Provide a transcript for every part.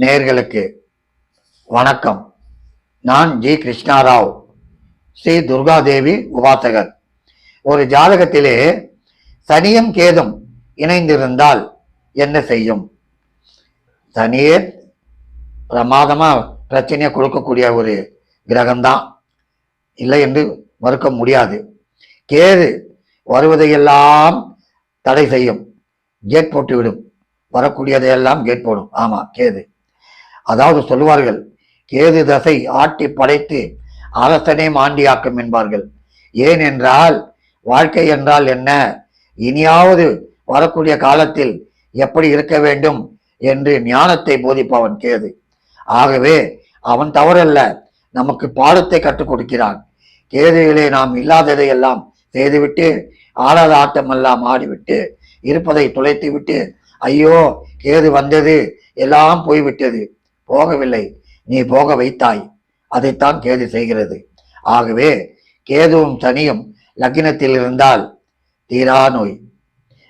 நேர்களுக்கு வணக்கம். நான் ஜி கிருஷ்ணாராவ் ஸ்ரீ துர்காதேவி உபாசகர். ஒரு ஜாதகத்திலே சனியும் கேதும் இணைந்திருந்தால் என்ன செய்யும்? சனியே பிரமாதமாக பிரச்சனையை கொடுக்கக்கூடிய ஒரு கிரகம்தான். இல்லை என்று மறுக்க முடியாது. கேது வருவதையெல்லாம் தடை செய்யும். கேட் போட்டு விடும் வரக்கூடியதையெல்லாம் கேட் போடும். ஆமாம் கேது. அதாவது சொல்லுவார்கள் கேது தசை ஆட்டி படைத்து அரசனே மாண்டியாக்கும் என்பார்கள். ஏன் என்றால் வாழ்க்கை என்றால் என்ன? இனியாவது வரக்கூடிய காலத்தில் எப்படி இருக்க வேண்டும் என்று ஞானத்தை போதிப்பவன் கேது. ஆகவே அவன் தவறல்ல நமக்கு பாடத்தை கற்றுக் கொடுக்கிறான். கேதுகளே நாம் இல்லாததை எல்லாம் செய்துவிட்டு ஆடாத ஆட்டம் எல்லாம் ஆடிவிட்டு இருப்பதை துளைத்து விட்டு ஐயோ கேது வந்தது எல்லாம் போய்விட்டது. போகவில்லை. நீ போக வைத்தாய். அதைத்தான் கேது செய்கிறது. ஆகவே கேதுவும் சனியும் லக்னத்தில் இருந்தால் தீரா நோய்.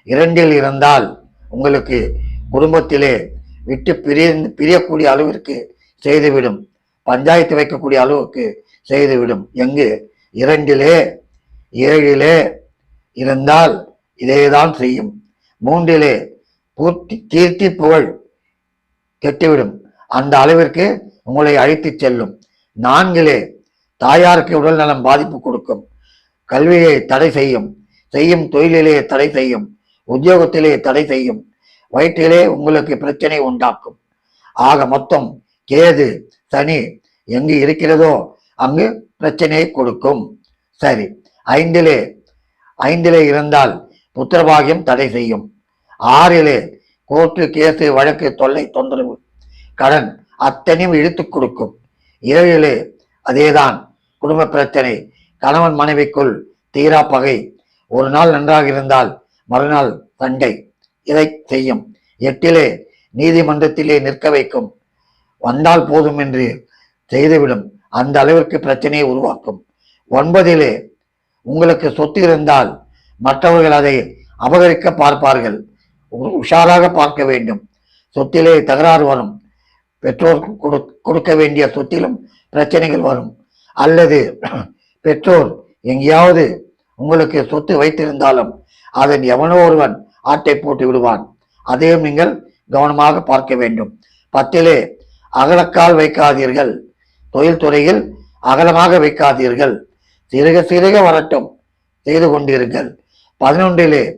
இரண்டில் இருந்தால் உங்களுக்கு குடும்பத்திலே விட்டு பிரிய பிரியக்கூடிய அளவிற்கு செய்துவிடும். பஞ்சாயத்து வைக்கக்கூடிய அளவுக்கு செய்துவிடும். எங்கு? இரண்டிலே ஏழிலே இருந்தால் இதேதான் செய்யும். மூன்றிலே பூர்த்தி தீர்த்தி புகழ் கெட்டுவிடும். அந்த அளவிற்கு உங்களை அழைத்துச் செல்லும். நான்கிலே தாயாருக்கு உடல் நலம் பாதிப்பு கொடுக்கும். கல்வியை தடை செய்யும். செய்யும் தொழிலிலே தடை செய்யும். உத்தியோகத்திலே தடை செய்யும். வயிற்றிலே உங்களுக்கு பிரச்சனை உண்டாக்கும். ஆக மொத்தம் கேது சனி எங்கு இருக்கிறதோ அங்கு பிரச்சனையை கொடுக்கும். சரி ஐந்திலே ஐந்திலே இருந்தால் புத்திரபாகியம் தடை செய்யும். ஆறிலே கோர்ட்டு கேசு வழக்கு தொல்லை தொந்தரவு கடன் அத்தனையும் இழுத்து கொடுக்கும். இரவிலே அதேதான். குடும்ப பிரச்சனை. கணவன் மனைவிக்குள் தீரா பகை. ஒரு நாள் நன்றாக இருந்தால் மறுநாள் சண்டை இதை செய்யும். எட்டிலே நீதிமன்றத்திலே நிற்க வைக்கும். வந்தால் போதும் என்று செய்துவிடும். அந்த அளவிற்கு பிரச்சனையை உருவாக்கும். ஒன்பதிலே உங்களுக்கு சொத்து இருந்தால் மற்றவர்கள் அதை அபகரிக்க பார்ப்பார்கள். உ- உஷாராக பார்க்க வேண்டும். சொத்திலே தகராறு வரும். பெற்றோர் கொடு- கொடுக்க வேண்டிய சொத்திலும் பிரச்சனைகள் வரும். அல்லது பெற்றோர் எங்கேயாவது உங்களுக்கு சொத்து வைத்திருந்தாலும் அதன் எவனோ ஒருவன் ஆட்டை போட்டு விடுவான். அதையும் நீங்கள் கவனமாக பார்க்க வேண்டும். பத்திலே அகலக்கால் வைக்காதீர்கள். தொழில்துறையில் அகலமாக வைக்காதீர்கள். சிறுக சிறுக வரட்டும். செய்து கொண்டிருங்கள். பதினொன்றிலே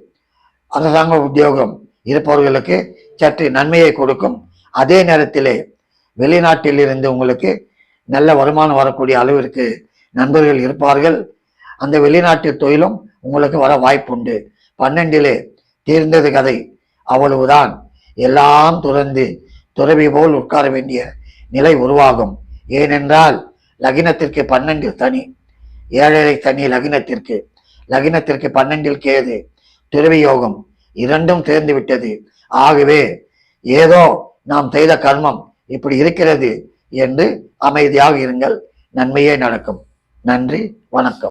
அரசாங்க உத்தியோகம் இருப்பவர்களுக்கு சற்று நன்மையை கொடுக்கும். அதே நேரத்திலே வெளிநாட்டில் இருந்து உங்களுக்கு நல்ல வருமானம் வரக்கூடிய அளவிற்கு நண்பர்கள் இருப்பார்கள். அந்த வெளிநாட்டு தொழிலும் உங்களுக்கு வர வாய்ப்புண்டு. பன்னெண்டிலே தீர்ந்தது கதை. அவ்வளவுதான். எல்லாம் துறந்து துறவி போல் உட்கார வேண்டிய நிலை உருவாகும். ஏனென்றால் லகினத்திற்கு பன்னெண்டு தனி ஏழரை தனி லகினத்திற்கு. லகினத்திற்கு பன்னெண்டில் கேது துறவி யோகம் இரண்டும் சேர்ந்து விட்டது. ஆகவே ஏதோ நாம் செய்த கர்மம் இப்படி இருக்கிறது என்று அமைதியாக இருங்கள். நன்மையே நடக்கும். நன்றி வணக்கம்.